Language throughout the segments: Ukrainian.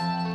І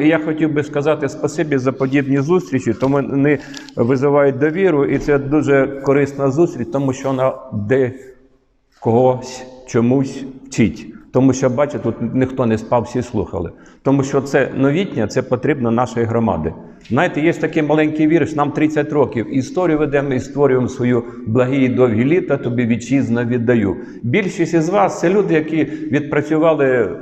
я хотів би сказати спасибі за подібні зустрічі, тому вони визивають довіру, і це дуже корисна зустріч, тому що вона де когось чомусь вчить. Тому що, бачите, тут ніхто не спав, всі слухали. Тому що це новітнє, це потрібно нашої громади. Знаєте, є такий маленький вірш, нам 30 років. Історію ведемо і створюємо свою благі і довгі літа, тобі вітчизна віддаю. Більшість із вас це люди, які відпрацювали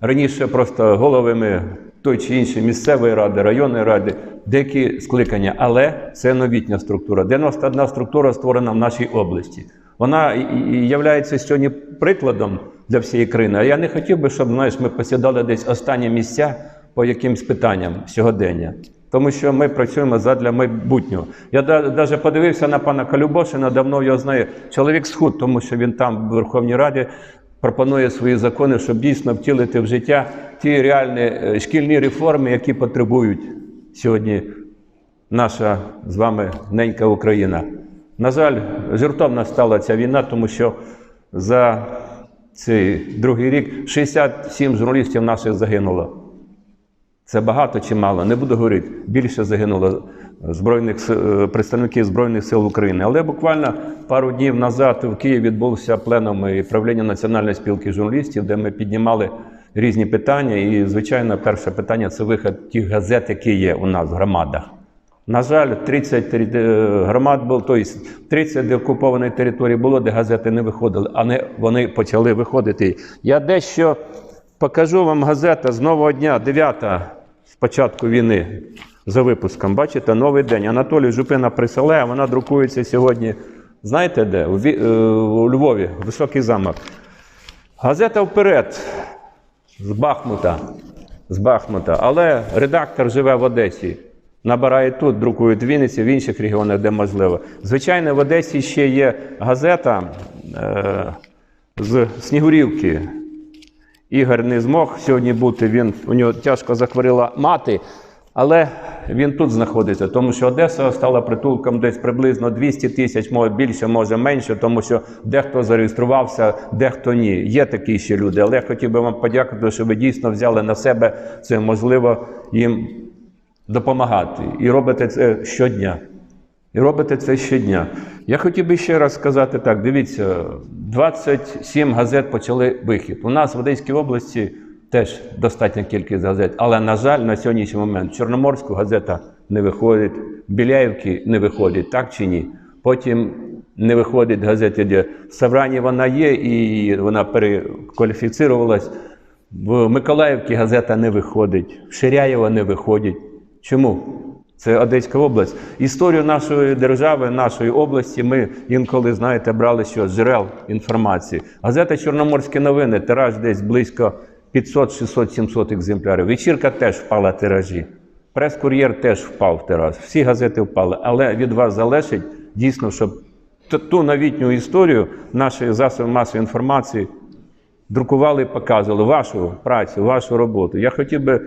раніше просто головами той чи іншої місцевої ради, районної ради, деякі скликання, але це новітня структура. 91 структура створена в нашій області. Вона є сьогодні прикладом для всієї країни. А я не хотів би, щоб знаєш, ми посідали десь останні місця по якимсь питанням сьогодення. Тому що ми працюємо задля майбутнього. Я навіть подивився на пана Калюбошина, давно його знаю. Чоловік схуд, тому що він там в Верховній Раді пропонує свої закони, щоб дійсно втілити в життя ті реальні е, шкільні реформи, які потребують сьогодні наша з вами ненька Україна. На жаль, жертовна стала ця війна, тому що за цей другий рік 67 журналістів наших загинуло. Це багато чи мало, не буду говорити. Більше загинуло збройних е, представників Збройних сил України. Але буквально пару днів назад в Києві відбувся пленум і правління Національної спілки журналістів, де ми піднімали різні питання. І, звичайно, перше питання це вихід тих газет, які є у нас в громадах. На жаль, 30 е, громад було, тобто 30 деокупованої території було, де газети не виходили, а не вони почали виходити. Я дещо покажу вам газета з нового дня, 9 з початку війни за випуском. Бачите, новий день. Анатолій Жупина присилає, вона друкується сьогодні. Знаєте де? У, е, у Львові, Високий замок. Газета вперед з Бахмута. З Бахмута. Але редактор живе в Одесі. Набирає тут, друкують Вінниці, в інших регіонах, де можливо. Звичайно, в Одесі ще є газета е, з Снігурівки. Ігор не змог сьогодні бути. Він, у нього тяжко захворіла мати, але він тут знаходиться, тому що Одеса стала притулком десь приблизно 200 тисяч, може більше, може менше, тому що дехто зареєструвався, дехто ні. Є такі ще люди. Але я хотів би вам подякувати, що ви дійсно взяли на себе це можливо їм допомагати. І робите це щодня. І робите це щодня. Я хотів би ще раз сказати так: дивіться, 27 газет почали вихід. У нас в Одеській області теж достатня кількість газет, але, на жаль, на сьогоднішній момент Чорноморську газета не виходить, Біляївки не виходить, так чи ні? Потім не виходить газета, де в Саврані вона є, і вона перекваліфіцировалась. В Миколаївці газета не виходить, в Ширяєво не виходить. Чому? Це Одеська область. Історію нашої держави, нашої області ми інколи, знаєте, брали що джерел інформації. Газета Чорноморські новини, тираж десь близько 500, 600, 700 екземплярів. Вечірка теж впала тиражі. Прес-кур'єр теж впав тираж. Всі газети впали. Але від вас залежить дійсно, щоб ту новітню історію нашої засоби масової інформації друкували і показували вашу працю, вашу роботу. Я хотів би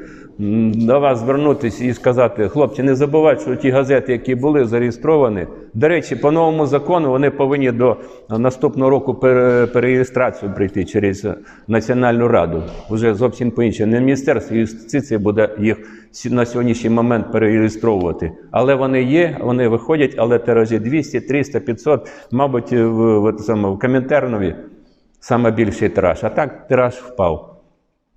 до вас звернутися і сказати, хлопці, не забувайте, що ті газети, які були зареєстровані, до речі, по новому закону вони повинні до наступного року пере- перереєстрацію прийти через Національну раду. Уже зовсім по іншому. Не Міністерство юстиції буде їх на сьогоднішній момент перереєстровувати. Але вони є, вони виходять, але тиражі 200, 300, 500, мабуть, в, в, в Комінтернові саме більший тираж. А так тираж впав.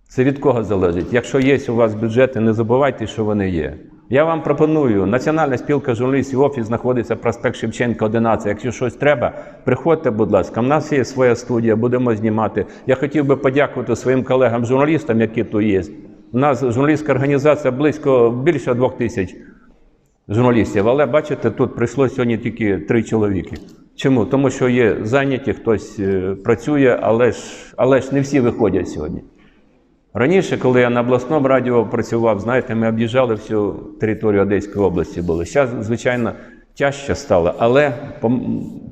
Це від кого залежить? Якщо є у вас бюджети, не забувайте, що вони є. Я вам пропоную, Національна спілка журналістів, офіс знаходиться проспект Шевченка, 11. Якщо щось треба, приходьте, будь ласка. У нас є своя студія, будемо знімати. Я хотів би подякувати своїм колегам-журналістам, які тут є. У нас журналістська організація близько більше двох тисяч журналістів. Але бачите, тут прийшло сьогодні тільки три чоловіки. Чому? Тому що є зайняті, хтось е, працює, але ж, але ж не всі виходять сьогодні. Раніше, коли я на обласному радіо працював, знаєте, ми об'їжджали всю територію Одеської області були. Зараз, звичайно, тяжче стало, але по,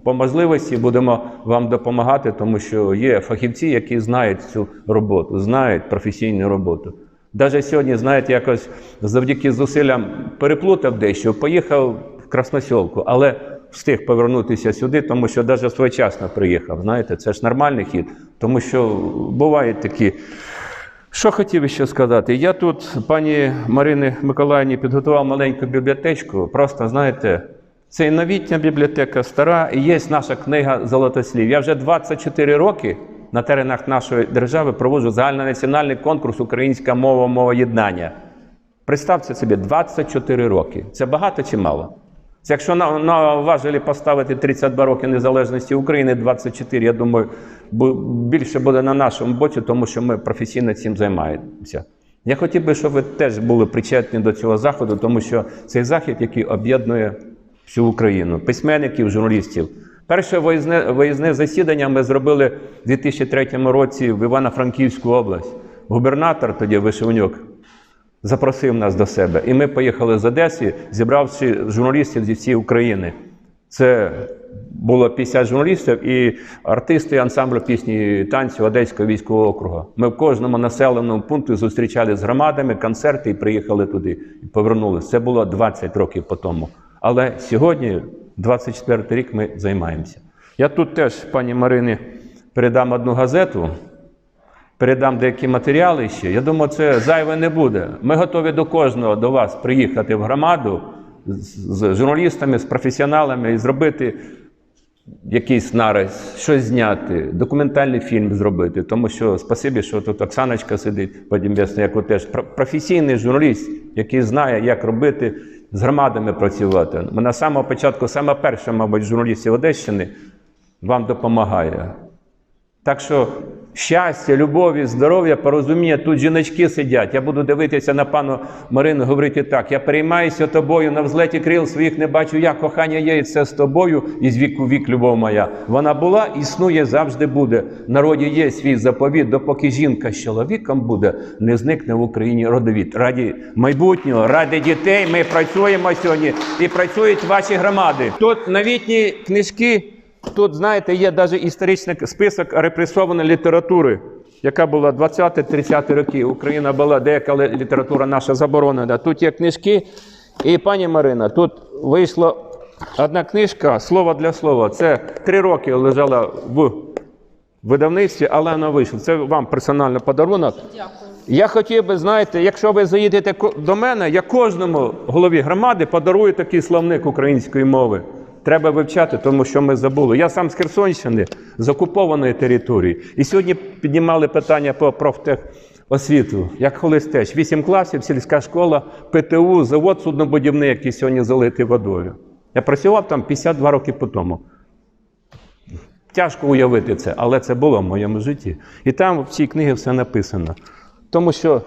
по можливості будемо вам допомагати, тому що є фахівці, які знають цю роботу, знають професійну роботу. Навіть сьогодні, знаєте, якось завдяки зусиллям переплутав дещо, поїхав в Красносьолку, але встиг повернутися сюди, тому що навіть своєчасно приїхав. Знаєте, це ж нормальний хід, тому що бувають такі. Що хотів ще сказати? Я тут пані Марини Миколаївні підготував маленьку бібліотечку. Просто знаєте, це новітня бібліотека стара, і є наша книга Золотослів. Я вже 24 роки на теренах нашої держави проводжу загальнонаціональний конкурс Українська мова, мова єднання. Представте собі, 24 роки. Це багато чи мало? Якщо на, на поставити 32 роки незалежності України, 24, я думаю, більше буде на нашому боці, тому що ми професійно цим займаємося. Я хотів би, щоб ви теж були причетні до цього заходу, тому що цей захід, який об'єднує всю Україну, письменників, журналістів. Перше виїзне, виїзне засідання ми зробили в 2003 році в Івано-Франківську область. Губернатор тоді Вишивнюк запросив нас до себе. І ми поїхали з Одеси, зібравши журналістів зі всієї України. Це було 50 журналістів і артисти ансамблю пісні і танцю Одеського військового округу. Ми в кожному населеному пункті зустрічали з громадами, концерти і приїхали туди і повернулися. Це було 20 років по тому. Але сьогодні, 24 рік, ми займаємося. Я тут теж пані Марині передам одну газету передам деякі матеріали ще. Я думаю, це зайве не буде. Ми готові до кожного до вас приїхати в громаду з, журналістами, з професіоналами і зробити якийсь нараз, щось зняти, документальний фільм зробити. Тому що спасибі, що тут Оксаночка сидить, подім'ясно, як теж професійний журналіст, який знає, як робити. З громадами працювати. Ми на самого початку, саме перша, мабуть, журналістів Одещини вам допомагає. Так що щастя, любові, здоров'я, порозуміння, тут жіночки сидять. Я буду дивитися на пану Марину, говорити так: я переймаюся тобою, на взлеті крил своїх не бачу, я кохання є, і це з тобою, і з віку вік, любов моя. Вона була, існує, завжди буде. В народі є свій заповіт, допоки жінка з чоловіком буде, не зникне в Україні родовід. Раді майбутнього, ради дітей ми працюємо сьогодні і працюють ваші громади. Тут новітні книжки. Тут, знаєте, є навіть історичний список репресованої літератури, яка була 20-30 роки. Україна була деяка література наша заборонена. Тут є книжки. І пані Марина, тут вийшла одна книжка Слово для слова. Це три роки лежала в видавництві, але вона вийшла. Це вам персональний подарунок. Дякую. Я хотів би, знаєте, якщо ви заїдете до мене, я кожному голові громади подарую такий словник української мови. Треба вивчати, тому що ми забули. Я сам з Херсонщини, з окупованої території. І сьогодні піднімали питання по профтехосвіту. Як колись теж. Вісім класів, сільська школа, ПТУ, завод суднобудівний, який сьогодні залитий водою. Я працював там 52 роки по тому. Тяжко уявити це, але це було в моєму житті. І там в цій книгі все написано. Тому що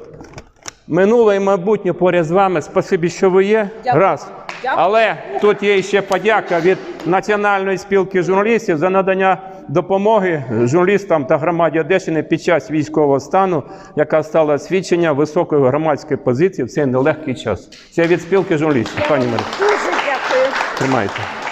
минуле і майбутнє поряд з вами, спасибі, що ви є. Дякую. Раз. Але тут є ще подяка від Національної спілки журналістів за надання допомоги журналістам та громаді Одещини під час військового стану, яка стала свідчення високої громадської позиції в цей нелегкий час. Це від спілки журналістів. Пані Марі, Дуже дякую. тримайте.